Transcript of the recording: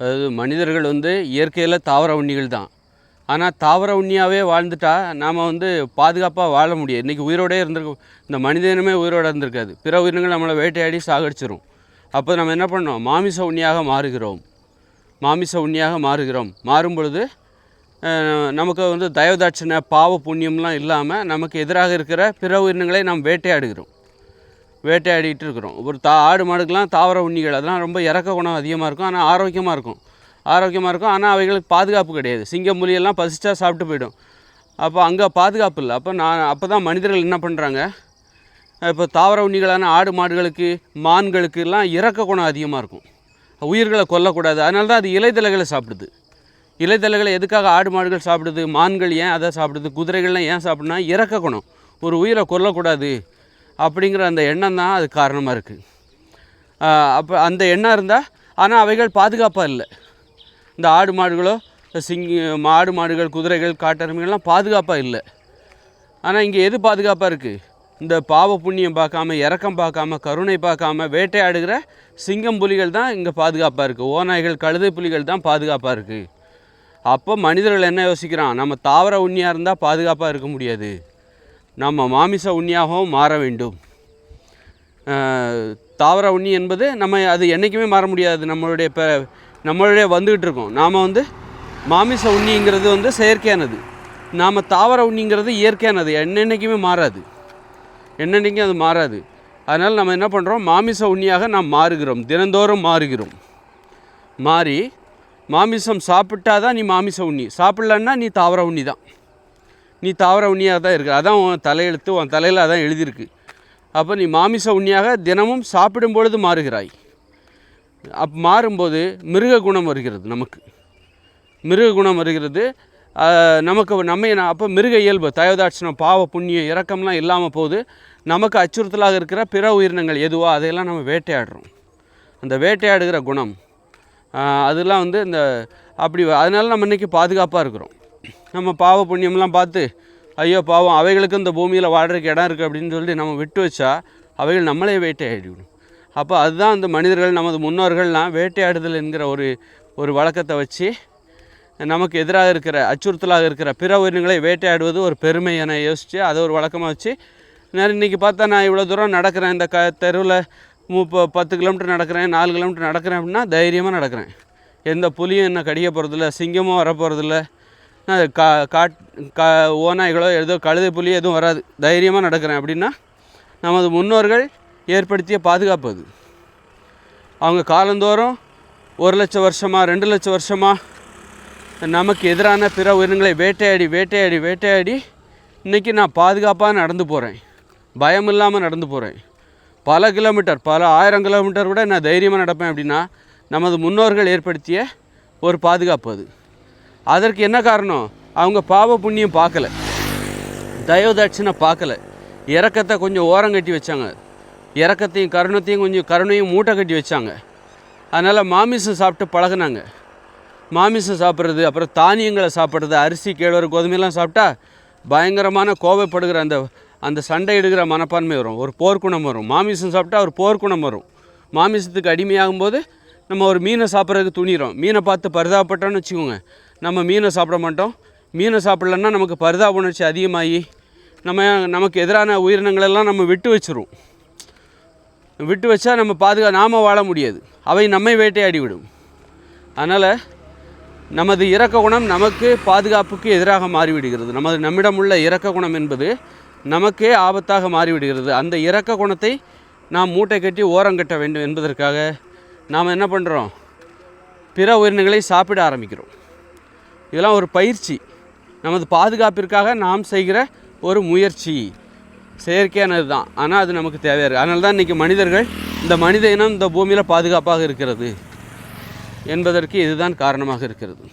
அதாவது மனிதர்கள் வந்து இயற்கையில் தாவர உண்ணிகள் தான். ஆனால் தாவர உண்ணியாகவே வாழ்ந்துட்டா நாம் வந்து பாதுகாப்பாக வாழ முடியாது. இன்றைக்கி உயிரோடே இருந்திருக்க இந்த மனிதனமே உயிரோடு இருந்திருக்காது. பிற உயிரினங்கள் நம்மளை வேட்டையாடி சாகடிச்சிரும். அப்போ நம்ம என்ன பண்ணோம்? மாமிச உண்ணியாக மாறுகிறோம். மாமிச உண்ணியாக மாறுகிறோம். மாறும் பொழுது நமக்கு வந்து தயவதாட்சணை பாவ புண்ணியம்லாம் இல்லாமல் நமக்கு எதிராக இருக்கிற பிற உயிரினங்களை நாம் வேட்டையாடுகிறோம். வேட்டையாடிட்டு இருக்கிறோம் ஒரு தா ஆடு மாடுக்கெலாம் தாவர உண்ணிகள் அதெல்லாம் ரொம்ப இறக்க குணம் அதிகமாக இருக்கும். ஆனால் ஆரோக்கியமாக இருக்கும். ஆரோக்கியமாக இருக்கும். ஆனால் அவைகளுக்கு பாதுகாப்பு கிடையாது. சிங்கம் புலியெல்லாம் பசிச்சா சாப்பிட்டு போயிடும். அப்போ அங்கே பாதுகாப்பு இல்லை. அப்போ நான் அப்போ தான் மனிதர்கள் என்ன பண்ணுறாங்க இப்போ தாவர உண்ணிகளான ஆடு மாடுகளுக்கு மான்களுக்கு எல்லாம் இறக்க குணம் அதிகமாக இருக்கும். உயிர்களை கொல்லக்கூடாது. அதனால தான் அது இலைதலைகளை சாப்பிடுது. இலைதலைகளை எதுக்காக ஆடு மாடுகள் சாப்பிடுது? மான்கள் ஏன் அதை சாப்பிடுது? குதிரைகள்லாம் ஏன் சாப்பிடுனா இறக்க குணம். ஒரு உயிரை கொல்லக்கூடாது. அப்படிங்கிற அந்த எண்ணம் தான் அது காரணமாக இருக்குது அப்போ அந்த எண்ணம் இருந்தால் ஆனால் அவைகள் பாதுகாப்பாக இல்லை. இந்த ஆடு மாடுகளோ சிங் மாடு மாடுகள் குதிரைகள் காட்டெருமைகள்லாம் பாதுகாப்பாக இல்லை. ஆனால் இங்கே எது பாதுகாப்பாக இருக்குது இந்த பாவ புண்ணியம் பார்க்காம இறக்கம் பார்க்காம கருணை பார்க்காம வேட்டையாடுகிற சிங்கம் புலிகள் தான் இங்கே பாதுகாப்பாக இருக்குது ஓநாய்கள் கழுதை புலிகள் தான் பாதுகாப்பாக இருக்குது அப்போ மனிதர்கள் என்ன யோசிக்கிறான்? நம்ம தாவர உண்ணியாக இருந்தால் பாதுகாப்பாக இருக்க முடியாது. நம்ம மாமிச உண்ணியாகவும் மாற வேண்டும். தாவர உண்ணி என்பது நம்ம அது என்றைக்குமே மாற முடியாது. நம்மளுடைய இப்போ நம்மளுடைய வந்துக்கிட்டு இருக்கோம். நாம் வந்து மாமிச உண்ணிங்கிறது வந்து செயற்கையானது. நாம் தாவர உண்ணிங்கிறது இயற்கையானது. என்னென்னைக்குமே மாறாது. என்னென்னைக்கும் அது மாறாது. அதனால் நம்ம என்ன பண்ணுறோம் மாமிச உண்ணியாக நாம் மாறுகிறோம். தினந்தோறும் மாறுகிறோம். மாறி மாமிசம் சாப்பிட்டா தான் நீ மாமிச உண்ணி. சாப்பிட்லன்னா நீ தாவர உண்ணி தான் நீ தாவர உண்ணியாக தான் இருக்கு. அதான் உன் தலையெழுத்து உன் தலையில் அதான் எழுதியிருக்கு. அப்போ நீ மாமிச உண்ணியாக தினமும் சாப்பிடும் பொழுது மாறுகிறாய். அப் மாறும்போது மிருக குணம் வருகிறது நமக்கு. மிருக குணம் வருகிறது. நமக்கு நம்ம அப்போ மிருக இயல்பு தயோதாட்சணம் பாவ புண்ணியம் இறக்கம்லாம் இல்லாமல் போகுது நமக்கு அச்சுறுத்தலாக இருக்கிற பிற உயிரினங்கள் எதுவோ அதையெல்லாம் நம்ம வேட்டையாடுறோம். அந்த வேட்டையாடுகிற குணம் அதெல்லாம் வந்து இந்த அப்படி அதனால நம்ம இன்றைக்கி பாதுகாப்பாக இருக்கிறோம். நம்ம பாவ புண்ணியம்லாம் பார்த்து ஐயோ பாவம் அவைகளுக்கு இந்த பூமியில் வாடுறதுக்கு இடம் இருக்குது அப்படின்னு சொல்லி நம்ம விட்டு வச்சா அவைகள் நம்மளே வேட்டையாடிவிடும். அப்போ அதுதான் அந்த மனிதர்கள் நமது முன்னோர்கள்லாம் வேட்டையாடுதல் என்கிற ஒரு ஒரு வழக்கத்தை வச்சு நமக்கு எதிராக இருக்கிற அச்சுறுத்தலாக இருக்கிற பிற உயிரினங்களை வேட்டையாடுவது ஒரு பெருமை என யோசித்து அதை ஒரு வழக்கமாக வச்சு நான் இன்றைக்கி பார்த்தா நான் இவ்வளோ தூரம் நடக்கிறேன். இந்த க தெருவில் முப்ப பத்து கிலோமீட்டர் நடக்கிறேன் நாலு கிலோமீட்டர் நடக்கிறேன் அப்படின்னா தைரியமாக நடக்கிறேன். எந்த புலியும் என்ன கடிக்க போகிறதில்ல சிங்கமும் வர போகிறதில்ல கா காட் கா ஓநாய்களோ ஏதோ கழுதை புலி எதுவும் வராது. தைரியமாக நடக்கிறேன். அப்படின்னா நமது முன்னோர்கள் ஏற்படுத்திய பாதுகாப்பு அது. அவங்க காலந்தோறும் ஒரு லட்சம் வருஷமாக ரெண்டு லட்சம் வருஷமாக நமக்கு எதிரான பிற உயிரினங்களை வேட்டையாடி வேட்டையாடி வேட்டையாடி இன்றைக்கி நான் பாதுகாப்பாக நடந்து போகிறேன் பயம் இல்லாமல் நடந்து போகிறேன் பல கிலோமீட்டர் பல ஆயிரம் கிலோமீட்டர் கூட நான் தைரியமாக நடப்பேன். அப்படின்னா நமது முன்னோர்கள் ஏற்படுத்திய ஒரு பாதுகாப்பு அது. அதற்கு என்ன காரணம்? அவங்க பாவ புண்ணியம் பார்க்கல. தயவுதாட்சினை பார்க்கல. இறக்கத்தை கொஞ்சம் ஓரம் கட்டி வச்சாங்க. இறக்கத்தையும் கருணத்தையும் கொஞ்சம் கருணையும் மூட்டை கட்டி வச்சாங்க. அதனால் மாமிசம் சாப்பிட்டு பழகுனாங்க. மாமிசம் சாப்பிட்றது அப்புறம் தானியங்களை சாப்பிட்றது அரிசி கேழ்வரை கோதுமையெல்லாம் சாப்பிட்டா பயங்கரமான கோவப்படுகிற அந்த அந்த சண்டை எடுக்கிற மனப்பான்மை வரும். ஒரு போர்க்குணம் வரும். மாமிசம் சாப்பிட்டா ஒரு போர்க்குணம் வரும். மாமிசத்துக்கு அடிமையாகும்போது நம்ம ஒரு மீனை சாப்பிட்றதுக்கு துணிகிறோம் மீனை பார்த்து பரிதாபப்பட்டோன்னு வச்சுக்கோங்க. நம்ம மீனை சாப்பிட மாட்டோம். மீனை சாப்பிட்லன்னா நமக்கு பரிதாப உணர்ச்சி அதிகமாகி நம்ம நமக்கு எதிரான உயிரினங்களெல்லாம் நம்ம விட்டு வச்சிரும். விட்டு வச்சா நம்ம பாதுகா நாம வாழ முடியாது. அவை நம்மை வேட்டையாடி விடும் அதனால் நமது இரக்க குணம் நமக்கு பாதுகாப்புக்கு எதிராக மாறிவிடுகிறது. நமது நம்மிடம் உள்ள இறக்க குணம் என்பது நமக்கே ஆபத்தாக மாறிவிடுகிறது. அந்த இரக்க குணத்தை நாம் மூட்டை கட்டி ஓரங்கட்ட வேண்டும் என்பதற்காக நாம் என்ன பண்ணுறோம் பிற உயிரினங்களை சாப்பிட ஆரம்பிக்கிறோம். இதெல்லாம் ஒரு பயிற்சி. நமது பாதுகாப்பிற்காக நாம் செய்கிற ஒரு முயற்சி. செயற்கையானது தான். ஆனால் அது நமக்கு தேவையாக இருக்குது அதனால தான் இன்றைக்கி மனிதர்கள் இந்த மனித இனம் இந்த பூமியில் பாதுகாப்பாக இருக்கிறது. என்பதற்கு இதுதான் காரணமாக இருக்கிறது.